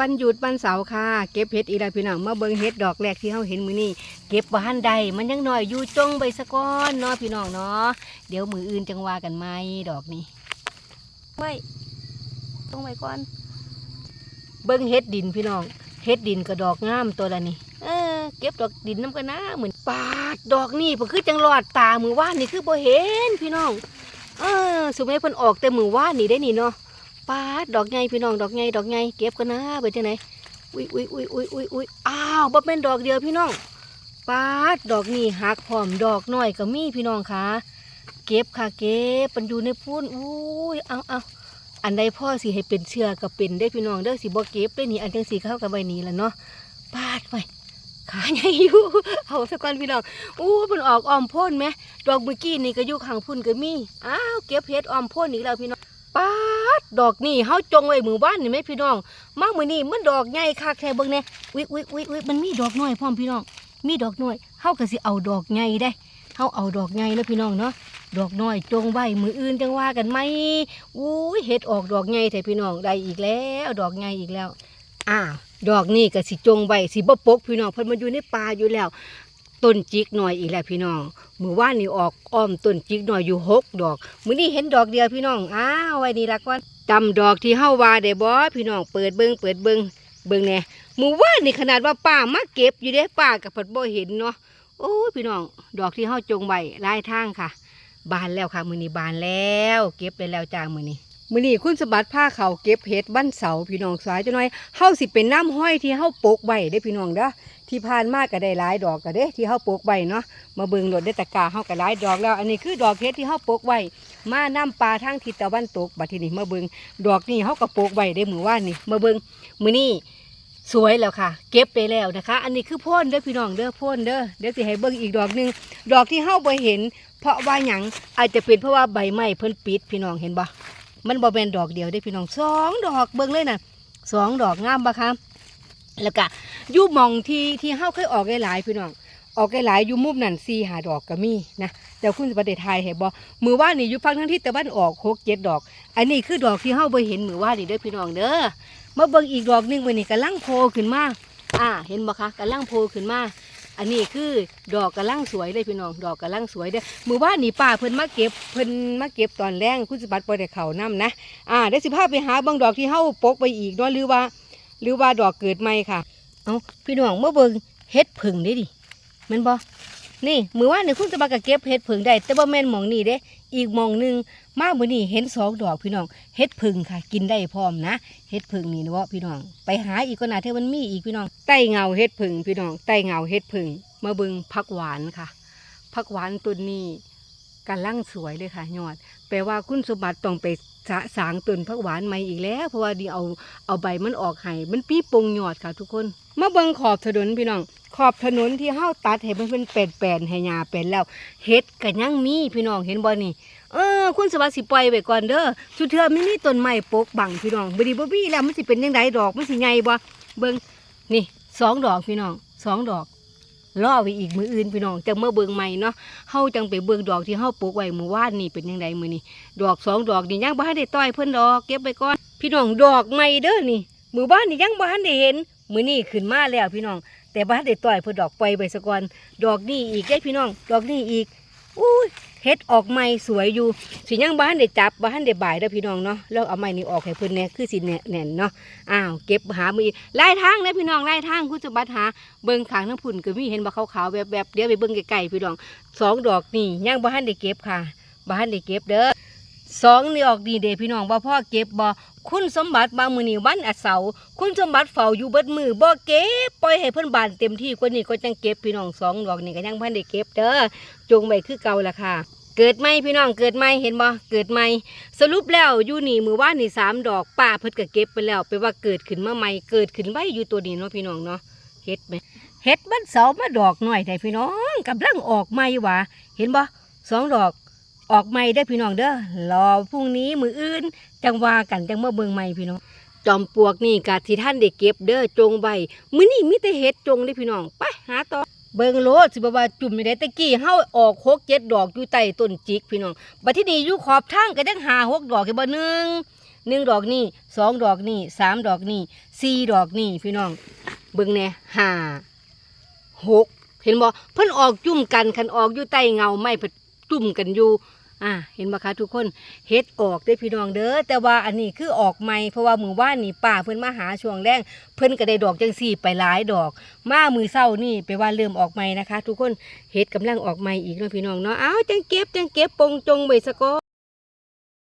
วันหยุดวันเสาร์ค่ะ เก็บเห็ดอีแล้วพี่น้องมาเบิ่งเห็ดดอกแรกที่เฮาเห็นมื้อนี้เก็บบ่ทันใดมันยังน้อยอยู่จงใบสะก้อนเนาะพี่น้องเนาะเดี๋ยวมืออื่นจังว่ากันไหมดอกนี้ไว้ต้องไว้ก่อน เบิ่งเห็ดดินพี่น้องเห็ดดินก็ดอกงามตัวละนี่เออเก็บดอกดินน้ำกันนะเหมือนปาดดอกนี่เพิ่นคือจังหลอดตามือว่านนี่คือบ่เห็นพี่น้องเออสุเมฆเพิ่นออกแต่มือว่านนี่ได้นี่เนาะ ปาดดอกใหญ่พี่น้องดอกใหญ่ดอกใหญ่เก็บกันนะไปจังไหนอุ้ยอุ้ยอุ้ยอุ้ยอุ้ยอุ้ยอ้าวบ่เป็นดอกเดียวพี่น้องปาดดอกนี่หักพร้อมดอกน้อยก็มีพี่น้องค่ะเก็บค่ะเก็บมันอยู่ในพูนอุ้ยเอาเอาอันใดพ่อสิให้เป็นเชือก็เป็นได้พี่น้องเด้อสิบ่เก็บได้นี่อันจังสีเข้ากับใบนี้และเนาะปาดไปขาใหญ่อยู่เอาสักก่อนพี่น้องอู้มันออกออมพ่นไหมดอกเมื่อกี้นี่ก็อยู่ข้างพุ่นก็มีอ้าวเก็บเห็ดอ้อมพ่นอีกแล้วพี่น้อง ป๊าดดอกนี่เฮาจงไว้มือบ้านนี่ไหมพี่น้อง มามือนี่มันดอกใหญ่คักแท้เบิ่งแน่อุ๊ยอุ๊ยอุ๊ยอุ๊ยมันมีดอกน้อยพร้อมพี่น้อง มีดอกน้อยเฮาก็สิเอาดอกใหญ่ได้เฮาเอาดอกใหญ่แล้วพี่น้องเนาะดอกน้อยจงไว้มืออื่นจังว่ากันไหมอุ้ยเฮ็ดออกดอกใหญ่แท้พี่น้องได้อีกแล้ว ดอกใหญ่อีกแล้วอ้าดอกนี่ก็สิจงไว้สิบ่ปกพี่น้องเพิ่นมาอยู่ในป่าอยู่แล้ว ต้นจิกหน่อยอีกแล้วพี่น้องมือว่านนี่ออกอ้อมต้นจิกหน่อยอยู่หกดอก มือนี้เห็นดอกเดียวพี่น้องอ้าวไว้นี่ละก่อนจำดอกที่เฮาว่าได้บ่พี่น้องเปิดเบิงเปิดเบิงเบิงแหน่มือว่านนี่ขนาดว่าป้ามาเก็บอยู่เด้ป้ากับเพิ่นบ่เห็นเนาะโอ้พี่น้องดอกที่เฮาจงไว้ลายทางค่ะ บานแล้วค่ะ มือนี้บานแล้ว เก็บได้แล้วจ้ามือนี้มือนี้คุณสมบัติผ้าเขาเก็บเห็ดวันเสาพี่น้องสายจังหน่อยเฮาสิเป็นน้ำห้อยที่เฮาปกไว้ได้พี่น้องเด้อ ที่ผ่านมาก็ได้หลายดอกก็เด้ที่เฮาปลูกไว้เนาะมาเบิ่งโดดได้ตะกาเฮาก็หลายดอกแล้ว อันนี้คือดอกเห็ดที่เฮาปลูกไว้มาน้ำปลาทางทิศตะวันตกบัดทีนี้มาเบิ่งดอกนี่เฮาก็ปลูกไว้ได้มื้อวานนี่มาเบิ่งมื้อนี้สวยแล้วค่ะ เก็บไปแล้วนะคะ อันนี้คือพ่นเด้อพี่น้องเด้อพ่นเด้อเดี๋ยวสิให้เบิ่งอีกดอกหนึงดอกที่เฮาบ่เห็น เพราะว่าหยังอาจจะเป็นเพราะว่าใบไม้เพิ่นปิดพี่น้องเห็นบ่มันบ่แม่นดอกเดียวเด้พี่น้องสองดอกเบิ่งเลยน่ะสองดอกงามบ่คะ แล้วก็ยู่มองที่ที่เฮาเคยออกหลายๆพี่น้องออกหลายๆอยู่มุมนั่นสี่หาดอกก็มีนะแต่คุณจะประเดไทยเห็นบ่มือว่านี่อยู่ฟังทั้งที่ตะวันออกหกเจ็ดดอก อันนี้คือดอกที่เฮาบ่เห็นมือว่านี่เด้อพี่น้องเด้อมาเบิ่งอีกดอกหนึงมื้อนี้กำลังโผล่ขึ้นมาอ่า เห็นบ่คะกำลังโผล่ขึ้นมาอันนี้คือดอกกำลังสวยเลยพี่น้องดอกกำลังสวยเด้อมือว่านี่ป้าเพิ่นมาเก็บเพิ่นมาเก็บตอนแรงคุณสมบัติบ่ได้เข้านํนะอ่าเดี๋ยวสิพาไปหาเบิ่งดอกที่เฮาปกไปอีกเนาะหรือว่า หรือว่าดอกเกิดใหม่ค่ะ เอ้าพี่น้องเมาเบิงเฮ็ดผึ่งเด้ดิแม่นบ่นี่มือว่านี่คุณจะมากะเก็บเห็ดผึ่งได้ แต่บ่แม่นมองนี่เด้ อีกมองหนึงมามือนี้เห็นสองดอกพี่น้องเห็ดผึ่งค่ะ กินได้พร้อมนะเห็ดผึ่งนี่เนาะพี่น้อง ไปหาอีกก็น่าเท่ามันมีอีกพี่น้องใต้เงาเห็ดผึ่งพี่น้องใต้เงาเห็ดผึ่งมาเบิงผักหวานค่ะผักหวานต้นนี้ กำลังสวยเลยค่ะยอด แปลว่าคุณสมบัติต้องไปสะสางต้นผักหวานใหม่อีกแล้ว เพราะว่าดีเอาเอาใบมันออกให้มันปีปงยอดค่ะ ทุกคนมาเบิ่งขอบถนนพี่น้อง ขอบถนนที่เฮาตัดให้มันเป็นแปลนๆให้หญ้าเป็นแล้วเฮ็ดก็ยังมีพี่น้องเห็นบ่นี่เออคุณสวัสดิ์สิปล่อยไว้ก่อนเด้อสุดเทื่อไม่มีต้นไม้ปกบังพี่น้องบ่ดีบ่มีแล้วมันสิเป็นจังไดดอกมันสิใหญ่บ่เบิ่งนี่สองดอกพี่น้องสองดอก รอไว้อีกมืออื่นพี่น้องจังเมื่อเบิ่งใหม่เนาะเฮาจังไปเบิ่งดอกที่เฮาปลูกไว้เมื่อวานนี่เป็นยังไงมื้อนี้ดอกสองดอกนี่ยังบ่ทันได้ต้อยเพิ่นดอกเก็บไว้ก่อนพี่น้องดอกใหม่เด้อนี่มื้อบ้านนี่ยังบ่ทันได้เห็นมื้อนี้ขึ้นมาแล้วพี่น้อง แต่บ้านได้ต่อยเพื่อดอกไปไปสะก่อนดอกนี่อีกได้พี่น้อง ดอกนี่อีกอุ้ย เฮ็ดออกใหม่สวยอยู่สิยังบ้านได้จับบ้านได้บ่ายเด้อพี่น้องเนาะแล้วเอาไม้นี่ออกให้เพิ่นแหน่คือสิแน่แน่นเนาะอ้าวเก็บหามืออีกไล่ทางเด้อพี่น้องไล่ทางคุณจะบัดหาเบิ่งขางทั้งพุ่นก็มีเห็นบ่ขาวๆแบบๆเดี๋ยวไปเบิ่งไกลๆพี่น้องสองดอกนี่ยังบ้านได้เก็บค่ะบ้านได้เก็บเด้อสองนี่ออกดีเด้พี่น้องบ่พ่อเก็บบ่ คุณสมบัติบางมือนี่วันอาเสาร์คุณสมบัติเฝ้าอยู่เบิดมือบ่เก็บปล่อยให้เพิ่นบานเต็มที่กว่านี้ก็จังเก็บพี่น้องสองดอกนี่ก็ยังพันได้เก็บเด้อจงไว้คือเก่าละค่ะ เกิดไหมพี่น้องเกิดไหมเห็นบ่เกิดไหมสรุปแล้วอยู่นี่มือว่านนี่สามดอกป้าเพิ่นก็เก็บไปแล้วไปว่าเกิดขึ้นเมาใหม่เกิดขึ้นไว้อยู่ตัวนี้เนาะพี่น้องเนาะเฮ็ดไหมเฮ็ดมันเสามาดอกหน่อยแต่พี่น้องกำลังออกใหม่หว่าเห็นบ่สองดอก ออกใหม่ได้อพี่น้องเด้อรอพรุ่งนี้มืออื่น จังว่ากันจังเมื่อเบิ่งใหม่พี่น้อง จอมปลวกนี่กะที่ท่านได้เก็บเด้อจงใบมื้อนี้มีแต่เห็ดจงเด้พี่น้องไปหาต่อเบิงโลสิบ่ว่าจุ่มไม่ได้ตะกี้เฮาออกหกเจ็ดดอกอยู่ใต้ต้นจิกพี่น้องบัดที่นี่อยู่ขอบทางก็ยังหาหกดอกแค่บ่หนึ่งหนึ่งดอกนี่สองดอกนี่สามดอกนี่สี่ดอกนี่พี่น้อง เบิงแหน่ห้าหกเห็นบ่เพิ่นออกจุ่มกันคันออกอยู่ใต้เงาไม้เพิ่นจุ่มกันอยู่ อ่าเห็นบ่คะทุกคนเฮ็ดออกได้พี่น้องเด้อแต่ว่าอันนี้คือออกใหม่เพราะว่ามือว่านนี่ป่าเพิ่นมาหาช่วงแรงเพิ่นก็ได้ดอกจังสี่ไปหลายดอก มามือเศร้านี่ไปว่าเริ่มออกใหม่นะคะ ทุกคนเฮ็ดกำลังออกใหม่อีกเนาะพี่น้องเนาะอ้าวจังเก็บจังเก็บปงจงไว้ซะก่อน